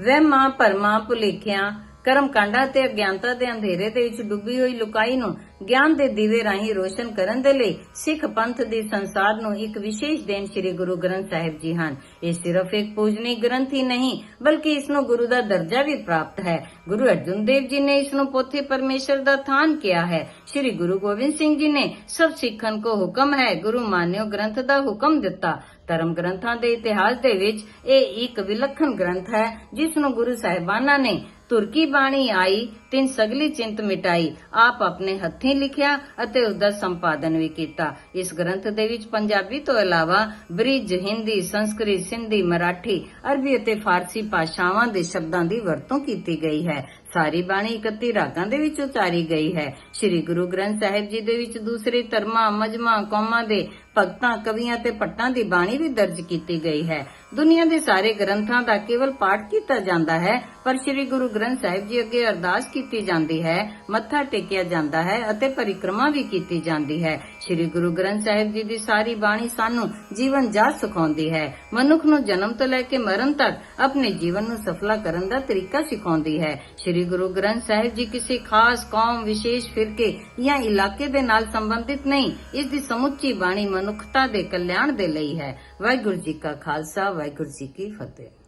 ਵਹਿਮਾਂ, ਭਰਮਾਂ, ਭੁਲੇਖਿਆਂ ਕਰਮ ਕਾਂਡਾਂ ਤੇ ਅਗਿਆਨਤਾ ਦੇ ਅੰਧੇਰੇ ਦੇ ਵਿੱਚ ਡੁੱਬੀ ਹੋਈ ਲੁਕਾਈ ਨੂੰ ਗਿਆਨ ਦੇ ਦੀਵੇ ਰਾਹੀਂ ਰੋਸ਼ਨ ਕਰਨ ਦੇ ਲਈ ਸਿੱਖ ਪੰਥ ਦੀ ਸੰਸਾਰ ਨੂੰ ਇੱਕ ਵਿਸ਼ੇਸ਼ ਦੇਣ ਸ੍ਰੀ ਗੁਰੂ ਗ੍ਰੰਥ ਸਾਹਿਬ ਜੀ ਹਨ। ਇਹ ਸਿਰਫ ਇੱਕ ਪੂਜਨੀ ਗ੍ਰੰਥ ਹੀ ਨਹੀਂ, ਬਲਕਿ ਇਸ ਨੂੰ ਗੁਰੂ ਦਾ ਦਰਜਾ ਵੀ ਪ੍ਰਾਪਤ ਹੈ। ਗੁਰੂ ਅਰਜਨ ਦੇਵ ਜੀ ਨੇ ਇਸ ਨੂੰ ਪੋਥੀ ਪਰਮੇਸ਼ਰ ਦਾ ਥਾਨ ਕਿਹਾ ਹੈ। ਸ੍ਰੀ ਗੁਰੂ ਗੋਬਿੰਦ ਸਿੰਘ ਜੀ ਨੇ ਸਭ ਸਿੱਖਣ ਕੋ ਹੁਕਮ ਹੈ, ਗੁਰੂ ਮਾਨਿਓ ਗ੍ਰੰਥ ਦਾ ਹੁਕਮ ਦਿੱਤਾ। ਧਰਮ ਗ੍ਰੰਥਾਂ ਦੇ ਇਤਿਹਾਸ ਦੇ ਵਿੱਚ ਇਹ ਇੱਕ ਵਿਲੱਖਣ ਗ੍ਰੰਥ ਹੈ, ਜਿਸ ਨੂੰ ਗੁਰੂ ਸਾਹਿਬਾਨਾਂ ਨੇ ਤੁਰਕੀ ਬਾਣੀ ਆਈ, ਤਿੰਨ ਸਗਲੀ ਚਿੰਤ ਮਿਟਾਈ। ਆਪ ਆਪਣੇ ਹੱਥੀਂ ਲਿਖਿਆ ਅਤੇ ਉਸ ਦਾ ਸੰਪਾਦਨ ਵੀ ਕੀਤਾ। ਇਸ ਗ੍ਰੰਥ ਦੇ ਵਿੱਚ ਪੰਜਾਬੀ ਤੋਂ ਇਲਾਵਾ ਬ੍ਰਿਜ, ਹਿੰਦੀ, ਸੰਸਕ੍ਰਿਤ, ਸਿੰਧੀ, ਮਰਾਠੀ, ਅਰਬੀ ਅਤੇ ਫਾਰਸੀ ਭਾਸ਼ਾਵਾਂ ਦੇ ਸ਼ਬਦਾਂ ਦੀ ਵਰਤੋਂ ਕੀਤੀ ਗਈ ਹੈ। ਸਾਰੀ ਬਾਣੀ 31 ਰਾਗਾਂ ਦੇ ਵਿੱਚ ਉਚਾਰੀ ਗਈ ਹੈ। ਸ੍ਰੀ ਗੁਰੂ ਗ੍ਰੰਥ ਸਾਹਿਬ ਜੀ ਦੇ ਵਿੱਚ ਦੂਸਰੇ ਧਰਮਾਂ, ਮਜ਼ਮਾਂ, ਕੌਮਾਂ ਦੇ ਭਗਤਾਂ, ਕਵੀਆਂ ਤੇ ਪੱਟਾਂ ਦੀ ਬਾਣੀ ਵੀ ਦਰਜ ਕੀਤੀ ਗਈ ਹੈ। ਦੁਨੀਆ ਦੇ ਸਾਰੇ ਗ੍ਰੰਥਾਂ ਦਾ ਕੇਵਲ ਪਾਠ ਕੀਤਾ ਜਾਂਦਾ ਹੈ, ਪਰ ਸ੍ਰੀ ਗੁਰੂ ਗ੍ਰੰਥ ਸਾਹਿਬ ਜੀ ਅੱਗੇ ਅਰਦਾਸ ਕੀਤੀ ਜਾਂਦੀ ਹੈ, ਮੱਥਾ ਟੇਕਿਆ ਜਾਂਦਾ ਹੈ ਅਤੇ ਪਰਿਕਰਮਾ ਵੀ ਕੀਤੀ ਜਾਂਦੀ ਹੈ। ਸ੍ਰੀ ਗੁਰੂ ਗ੍ਰੰਥ ਸਾਹਿਬ ਜੀ ਦੀ ਸਾਰੀ ਬਾਣੀ ਸਾਨੂੰ ਜੀਵਨ ਜਾ ਸਿਖਾਉਂਦੀ ਹੈ। ਮਨੁੱਖ ਨੂੰ ਜਨਮ ਤੋਂ ਲੈ ਕੇ ਮਰਨ ਤੱਕ ਆਪਣੇ ਜੀਵਨ ਨੂੰ ਸਫਲਾ ਕਰਨ ਦਾ ਤਰੀਕਾ ਸਿਖਾਉਂਦੀ ਹੈ। ਸ੍ਰੀ ਗੁਰੂ ਗ੍ਰੰਥ ਸਾਹਿਬ ਜੀ ਕਿਸੇ ਖਾਸ ਕੌਮ, ਵਿਸ਼ੇਸ਼ ਫਿਰਕੇ ਜਾਂ ਇਲਾਕੇ ਦੇ ਨਾਲ ਸੰਬੰਧਿਤ ਨਹੀਂ, ਇਸ ਦੀ ਸਮੁੱਚੀ ਬਾਣੀ ਮਨੁੱਖਤਾ ਦੇ ਕਲਿਆਣ ਦੇ ਲਈ ਹੈ। ਵਾਹਿਗੁਰੂ ਜੀ ਕਾ ਖਾਲਸਾ ਵਾਹਿਗੁਰੂ ਜੀ ਕੀ ਫਤਿਹ।